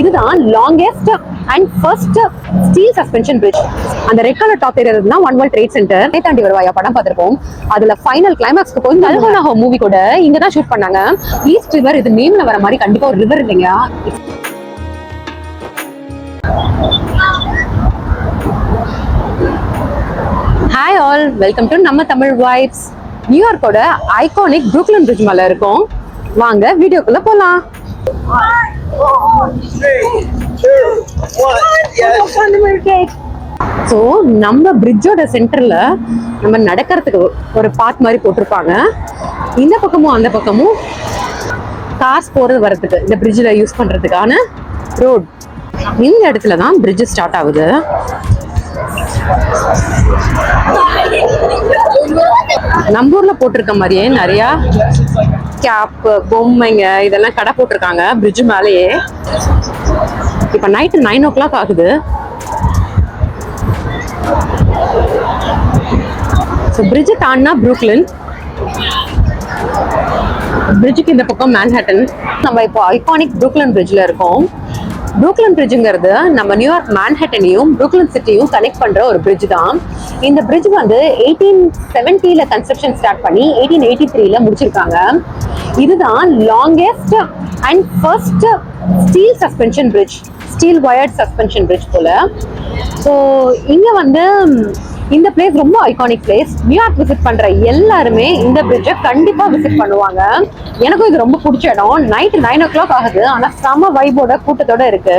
இதுதான் longest and first steel suspension bridge அந்த red colour top area One World Trade Centre தாண்டி வருவாயா படம் பார்த்திருப்போம். அதுல ஃபைனல் கிளைமேக்ஸ்க்கு போய் கல்கோனா மூவி கூட இங்க தான் ஷூட் பண்ணாங்க. ஈஸ்ட் ரிவர் இது நேம்ல வர மாதிரி கண்டிப்பா ஒரு ரிவர் இல்லைங்க. ஹாய் ஆல் வெல்கம் டு நம்ம தமிழ் வைப்ஸ் நியூயார்க்கோட ஐகானிக் ப்ரூக்லின் பிரிட்ஜ் மேல இருக்கோம். வாங்க வீடியோக்குள்ள போலாம். ஸோ நம்ம பிரிட்ஜோட சென்டரில் நம்ம நடக்கிறதுக்கு ஒரு பாத் மாதிரி போட்டிருப்பாங்க. இந்த பக்கமும் அந்த பக்கமும் கார்ஸ் போகிறது வர்றதுக்கு இந்த பிரிட்ஜில் யூஸ் பண்ணுறதுக்கான ரோட் இந்த இடத்துல தான் பிரிட்ஜ் ஸ்டார்ட் ஆகுது. நம்ம போட்டிருக்க மாதிரியே நிறையா கேப் பொம்மைங்க இதெல்லாம் கடை போட்டிருக்காங்க பிரிட்ஜ் மேலேயே. இப்போ நைட்டு நைன் ஓ கிளாக் ஆகுது ஸோ பிரிட்ஜு தாண்டினா ப்ரூக்லின் பிரிட்ஜுக்கு இந்த பக்கம் மேன்ஹட்டன் நம்ம இப்போ ஐகானிக் ப்ரூக்லின் பிரிட்ஜில் இருக்கோம். ப்ரூக்லின் பிரிட்ஜுங்கிறது நம்ம நியூயார்க் மேன்ஹட்டனையும் ப்ரூக்லின் சிட்டியும் கனெக்ட் பண்ணுற ஒரு பிரிட்ஜ் தான். இந்த பிரிட்ஜ் வந்து எயிட்டீன் செவன்ட்டியில் கன்ஸ்ட்ரக்ஷன் ஸ்டார்ட் பண்ணி எயிட்டீன் எயிட்டி த்ரீல முடிச்சிருக்காங்க. இதுதான் longest and first steel suspension bridge steel wired suspension bridge போல. ஸோ இங்கே வந்து இந்த பிளேஸ் ரொம்ப ஐகானிக் பிளேஸ் நியூயார்க் விசிட் பண்ணுற எல்லாருமே இந்த பிரிட்ஜை கண்டிப்பாக விசிட் பண்ணுவாங்க. எனக்கும் இது ரொம்ப பிடிச்ச இடம். நைட் நைன் ஓ கிளாக் ஆகுது. ஆனால் செம வைபோட கூட்டத்தோட இருக்கு.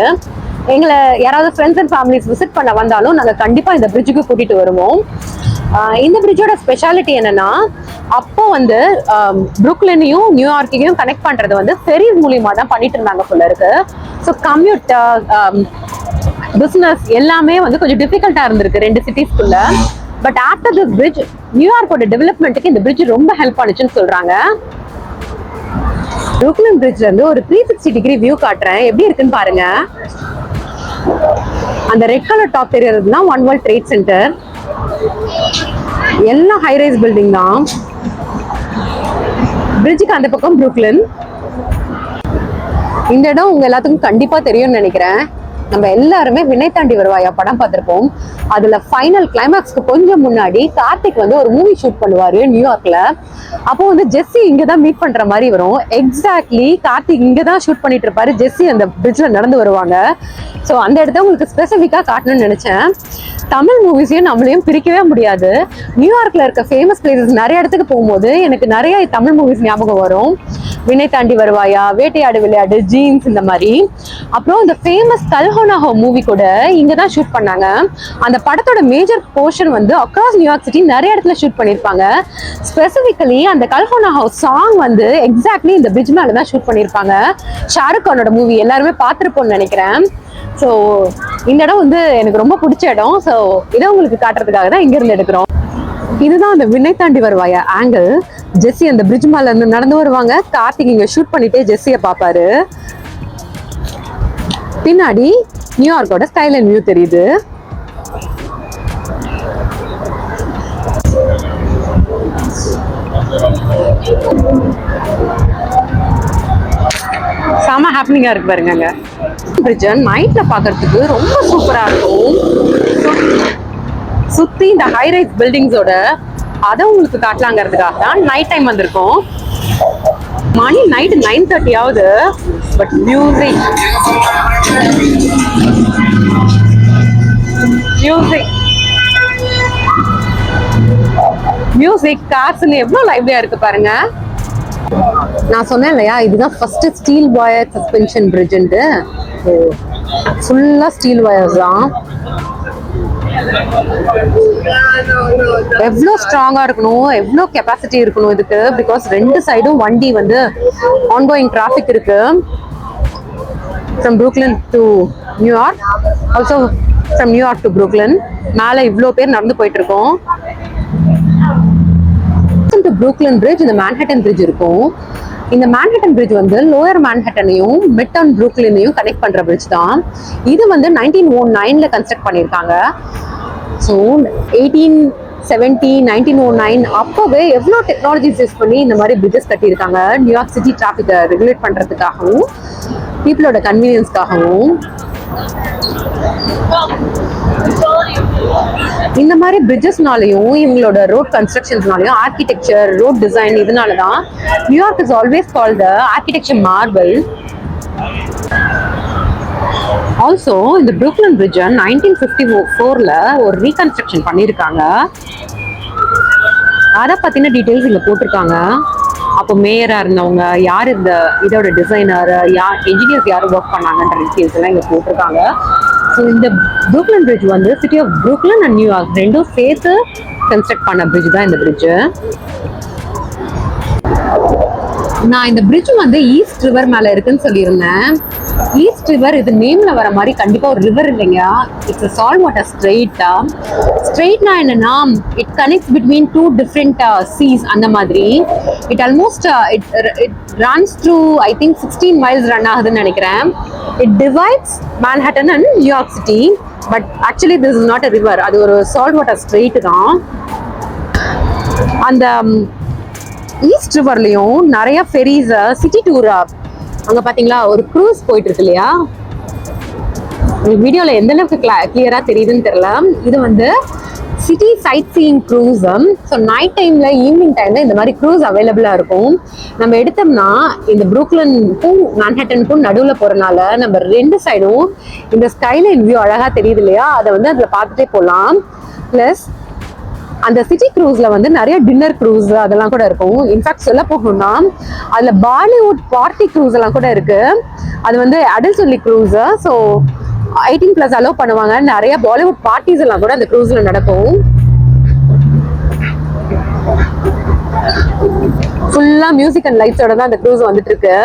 எங்களை யாராவது ஃப்ரெண்ட்ஸ் அண்ட் ஃபேமிலிஸ் விசிட் பண்ண வந்தாலும் நாங்கள் கண்டிப்பாக இந்த பிரிட்ஜுக்கு கூட்டிகிட்டு வருவோம். இந்த பிரிட்ஜோட ஸ்பெஷாலிட்டி என்னன்னா அப்போ வந்து புருக்லினையும் நியூயார்க்கையும் கனெக்ட் பண்றது வந்து ஃபெரிஸ் மூலியமா தான் பண்ணிட்டு இருந்தாங்க போல இருக்கு. ஸோ கம்யூட் பிஸ்னஸ் எல்லாமே வந்து கொஞ்சம் டிஃபிகல்ட்டா இருந்திருக்கு ரெண்டு சிட்டிஸ்க்குள்ள பட் ஆஃப்டர் திஸ் பிரிட்ஜ் நியூயார்க்கோட டெவலப்மெண்ட்டுக்கு இந்த பிரிட்ஜ் ரொம்ப ஹெல்ப் பண்ணுச்சுன்னு சொல்றாங்க. புருக்லின் பிரிட்ஜ்ல இருந்து ஒரு த்ரீ சிக்ஸ்டி டிகிரி வியூ காட்டுறேன். எப்படி இருக்குன்னு பாருங்க. அந்த ரெட் கலர் டாப் தெரியறதுனா ஒன் வேர்ல்ட் ட்ரேட் சென்டர் எல்லாம் ஹை ரைஸ் பில்டிங் தான். பிரிட்ஜுக்கு அந்த பக்கம் புருக்லின் இந்த இடம் உங்க எல்லாத்துக்கும் கண்டிப்பா தெரியும்னு நினைக்கிறேன். நம்ம எல்லாருமே வினை தாண்டி வருவாயா படம் பார்த்துருப்போம். அதுல ஃபைனல் கிளைமேக்ஸ்க்கு கொஞ்சம் முன்னாடி கார்த்திக் வந்து ஒரு மூவி ஷூட் பண்ணுவாரு நியூயார்க்ல அப்போ வந்து ஜெஸ்ஸி இங்க தான் மீட் பண்ற மாதிரி வரும். எக்ஸாக்ட்லி கார்த்திக் இங்க தான் ஷூட் பண்ணிட்டு இருப்பாரு. ஜெஸ்ஸி அந்த பிரிட்ஜ்ல நடந்து வருவாங்க. ஸோ அந்த இடத்த உங்களுக்கு ஸ்பெசிஃபிக்காக காட்டணும்னு நினைச்சேன். தமிழ் மூவிஸையும் நம்மளையும் பிரிக்கவே முடியாது. நியூயார்க்ல இருக்க ஃபேமஸ் பிளேசஸ் நிறைய இடத்துக்கு போகும்போது எனக்கு நிறைய தமிழ் மூவிஸ் ஞாபகம் வரும். வினை தாண்டி வருவாயா வேட்டையாடு விளையாடு ஜீன்ஸ் இந்த மாதிரி. அப்புறம் இந்த ஃபேமஸ் கல்ஹோனாஹோ மூவி கூட இங்கே தான் ஷூட் பண்ணாங்க. அந்த படத்தோட மேஜர் போர்ஷன் வந்து அக்ராஸ் நியூயார்க் சிட்டி நிறைய இடத்துல ஷூட் பண்ணியிருப்பாங்க. ஸ்பெசிஃபிக்கலி அந்த கல்ஹோனாஹோ சாங் வந்து எக்ஸாக்ட்லி இந்த பிரிட்ஜ் மேலே தான் ஷூட் பண்ணியிருப்பாங்க. ஷாருக் கானோட மூவி எல்லாருமே பார்த்துருப்போம்னு நினைக்கிறேன். ஸோ இந்த இடம் வந்து எனக்கு ரொம்ப பிடிச்ச இடம். ஸோ இதை உங்களுக்கு காட்டுறதுக்காக தான் இங்கேருந்து எடுக்கிறோம். இதுதான் அந்த விண்ணை தாண்டி வருவாயா ஆங்கிள் ஜெஸ்ஸி அந்த பிரிட்ஜ் மேல இருந்து நடந்து வருவாங்க. கார்த்திக் இங்க ஷூட் பண்ணிட்டே ஜெஸ்ஸியை பார்ப்பாரு. பின்னாடி நியூயார்க்கோட ஸ்கைலைன் வியூ தெரியுது. செம ஹாப்பனிங்கா இருக்கு பாருங்க பிரிட்ஜன் பிரிட்ஜ் நைட்ல பாக்குறதுக்கு ரொம்ப சூப்பரா இருக்கும். சுற்றி சுத்தி இந்த ஹைரைஸ் பில்டிங்ஸோட அதை உங்களுக்கு காட்டலாங்கிறதுக்காக தான் நைட் டைம் வந்திருக்கோம். மணி நைட் நைன் தேர்ட்டி ஆகுது. பட் மியூசிக் மியூசிக் மியூசிக் கார்ஸ்னு எவ்வளவு லைவ்லியா இருக்கு பாருங்க. நான் சொன்னேன் இல்லையா இதுதான் ஃபர்ஸ்ட் ஸ்டீல் வயர் சஸ்பென்ஷன் பிரிட்ஜ்ன்ட்டு ஃபுல்லா ஸ்டீல் வயர்ஸ் தான் எவ்வளோ ஸ்ட்ராங்காக இருக்கணும் எவ்வளோ கெப்பாசிட்டி இருக்கணும் இதுக்கு? பிகாஸ் ரெண்டு சைடும் வண்டி வந்து ஆன்கோயிங் டிராஃபிக் இருக்குது from Brooklyn to New York also from New York to Brooklyn மேலே இவ்வளோ பேர் நடந்து போயிட்டு இருக்கோம் டு ப்ரூக்லின் பிரிட்ஜ் இந்த மேன்ஹட்டன் பிரிட்ஜ் இருக்கும். இந்த மேன்ஹட்டன் பிரிட்ஜ் வந்து லோயர் மேன்ஹட்டனையும் மிட் டவுன் ப்ரூக்லினையும் கனெக்ட் பண்ணுற பிரிட்ஜ் தான். இது வந்து நைன்டீன் ஓ நைனில் கன்ஸ்ட்ரக்ட் பண்ணியிருக்காங்க. So eighteen seventy nineteen O nine அப்போவே எவ்வளோ டெக்னாலஜிஸ் யூஸ் பண்ணி இந்த மாதிரி பிரிட்ஜஸ் கட்டியிருக்காங்க? நியூயார்க் சிட்டி டிராஃபிக்கை ரெகுலேட் பண்ணுறதுக்காகவும் பீப்புளோட கன்வீனியன்ஸ்க்காகவும். இந்த மாதிரி பிரிட்ஜஸ்னாலையும் இவங்களோட ரோட் கன்ஸ்ட்ரக்ஷன்ஸ்னாலையும் ஆர்கிடெக்சர் ரோட் டிசைன் இதனால தான் New York is always call the architecture marvel also இந்த ப்ரூக்லன் பிரிட்ஜை நைன்டீன் ஃபிஃப்டி ஃபோரில் ஒரு ரீகன்ஸ்ட்ரக்ஷன் பண்ணியிருக்காங்க. அதை பற்றின டீட்டெயில்ஸ் இங்கே போட்டிருக்காங்க. அப்போ மேயராக இருந்தவங்க யார் இந்த இதோட டிசைனர் யார் என்ஜினியர்ஸ் யார் ஒர்க் பண்ணாங்கன்ற டீட்டெயில்ஸ் எல்லாம் இங்கே போட்டிருக்காங்க. ஸோ இந்த ப்ரூக்லன் பிரிட்ஜ் வந்து city of Brooklyn and New York ரெண்டும் சேர்த்து கன்ஸ்ட்ரக்ட் பண்ண பிரிட்ஜ் தான் இந்த பிரிட்ஜு நான் இந்த பிரிட்ஜ் வந்து ஈஸ்ட் ரிவர் மேலே இருக்குன்னு சொல்லியிருந்தேன். ஈஸ்ட் ரிவர் இது நேம்ல வர மாதிரி கண்டிப்பா ஒரு ரிவர் இல்லைங்க இட்ஸ் சால்ட் வாட்டர் ஸ்ட்ரெயிட்டா ஸ்ட்ரெயிட்னா என்னன்னா it connects between two different seas அந்த மாதிரி. It almost it it runs through I think sixteen miles run ஆகுதுன்னு நினைக்கிறேன். It divides Manhattan and New York city but actually this is not a river அது ஒரு salt water straight தான். அந்த east ரிவர்லையும் நிறைய ferries city tour அங்க பாத்தீங்களா ஒரு க்ரூஸ் போயிட்டு இருக்கு இல்லையா வீடியோல எந்த அளவுக்கு கிளியரா தெரியுதுன்னு தெரியல. இது வந்து சிட்டி சைட் சீயிங் க்ரூஸம் ஸோ நைட் டைம்ல ஈவினிங் டைம்ல இந்த மாதிரி க்ரூஸ் அவைலபிளா இருக்கும். நம்ம எடுத்தோம்னா இந்த ப்ரூக்லனுக்கும் மேன்ஹட்டனுக்கும் நடுவில் போறனால நம்ம ரெண்டு சைடும் இந்த ஸ்கைலைன் வியூ அழகா தெரியுது இல்லையா? அதை வந்து அதில் பார்த்துட்டே போகலாம். ப்ளஸ் அந்த சிட்டி க்ரூஸ்ல வந்து நிறைய டின்னர் க்ரூஸ் அதெல்லாம் கூட இருக்கும். இன்ஃபேக்ட் சொல்ல போகணும்னா அதுல பாலிவுட் பார்ட்டி க்ரூஸ் எல்லாம் கூட இருக்கு. அது வந்து அடல்ட் சொல்லி cruise so eighteen plus allow பண்ணுவாங்க. நிறைய பாலிவுட் பார்ட்டிஸ் எல்லாம் கூட அந்த க்ரூஸ்ல நடக்கும். ஃபுல்லா மியூசிக் அண்ட் லைட்ஸோட தான் அந்த க்ரூஸ் வந்துட்டு இருக்கு.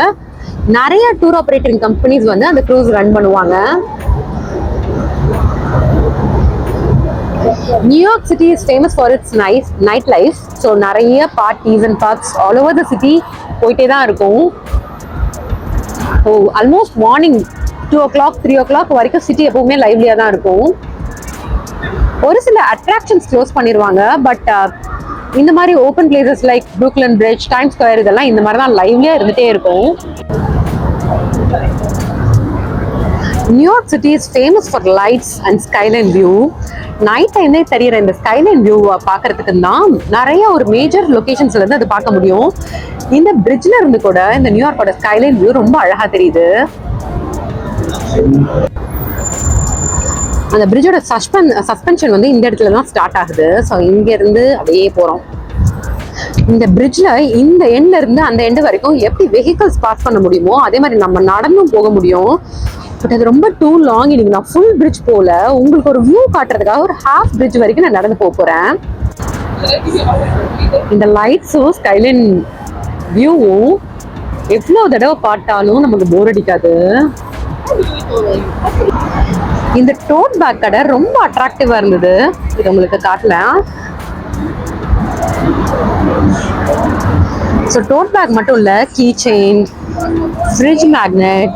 நிறைய டூர் ஆப்ரேட்டிங் கம்பெனிஸ் வந்து அந்த க்ரூஸ் ரன் பண்ணுவாங்க. New York city is famous for its nice night life so நிறைய parties and parks all over the city போயிட்டே தான் இருக்கும். So almost morning two o'clock three o'clock வரைக்கும் சிட்டி எப்பவுமே லைவ்லியாக தான் இருக்கும். ஒரு சில அட்ராக்ஷன்ஸ் க்ளோஸ் பண்ணிடுவாங்க பட் இந்த மாதிரி open places like Brooklyn bridge time square இதெல்லாம் இந்த மாதிரி தான் லைவ்லியாக இருந்துகிட்டே இருக்கும். New York city is famous for lights and skyline view night டைம்லே தெரியிற இந்த ஸ்கைலைன் வியூவை பார்க்கறதுக்கு தான் நிறைய ஒரு மேஜர் லொக்கேஷன்ஸ்லேருந்து அது பார்க்க முடியும். இந்த பிரிட்ஜில் இருந்து கூட இந்த நியூயார்க்கோட ஸ்கைலைன் வியூ ரொம்ப அழகாக தெரியுது. அந்த பிரிட்ஜோட சஸ்பென் சஸ்பென்ஷன் வந்து இந்த இடத்துல தான் ஸ்டார்ட் ஆகுது. ஸோ இங்கேருந்து அப்படியே போகிறோம் இந்த பிரிட்ஜில் இந்த எண்ட்ல இருந்து அந்த எண்டு வரைக்கும் எப்படி வெஹிக்கல்ஸ் பாஸ் பண்ண முடியுமோ அதே மாதிரி நம்ம நடந்தும் போக முடியும். பட் அது ரொம்ப டூ லாங் இன்னைக்கு நான் ஃபுல் பிரிட்ஜ் போல உங்களுக்கு ஒரு வியூ காட்டுறதுக்காக ஒரு ஹாஃப் பிரிட்ஜ் வரைக்கும் நான் நடந்து போக போகிறேன் இந்த லைட்ஸும் ஸ்கைலைன் வியூவும் எவ்வளோ தடவை பார்த்தாலும் நமக்கு போர் அடிக்காது. இந்த டோட் பேக் கடை ரொம்ப அட்ராக்டிவாக இருந்தது. இது உங்களுக்கு காட்டலாம். ஸோ டோட் பேக் மட்டும் இல்லை கீ செயின் ஃப்ரிட்ஜ் மேக்னெட்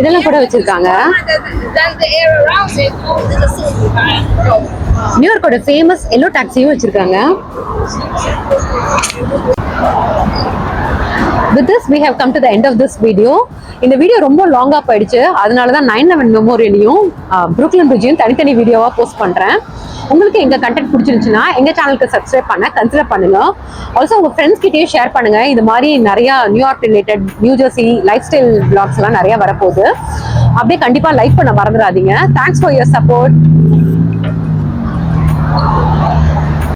இதெல்லாம் கூட வச்சிருக்காங்க. நியூயார்க்கோட ஃபேமஸ் எல்லோ டாக்ஸியும் வச்சிருக்காங்க. With this we have come to the end of this video இந்த வீடியோ ரொம்ப லாங்காக போயிடுச்சு. அதனால தான் நைன் லெவன் மெமோரியலையும் ப்ரூக்லன் பிரிட்ஜையும் தனித்தனி வீடியோவாக போஸ்ட் பண்ணுறேன் உங்களுக்கு எங்கள் கண்டென்ட் பிடிச்சிருந்துச்சுன்னா எங்கள் சேனலுக்கு சப்ஸ்கிரைப் பண்ண கன்சிடர் பண்ணுங்கள் ஆல்சோ உங்கள் ஃப்ரெண்ட்ஸ் கிட்டயும் ஷேர் பண்ணுங்க. இது மாதிரி நிறையா New York related New Jersey lifestyle பிளாக்ஸ்லாம் எல்லாம் வரப்போகுது. அப்படியே கண்டிப்பாக லைக் பண்ண மறந்துடாதீங்க. Thanks for your support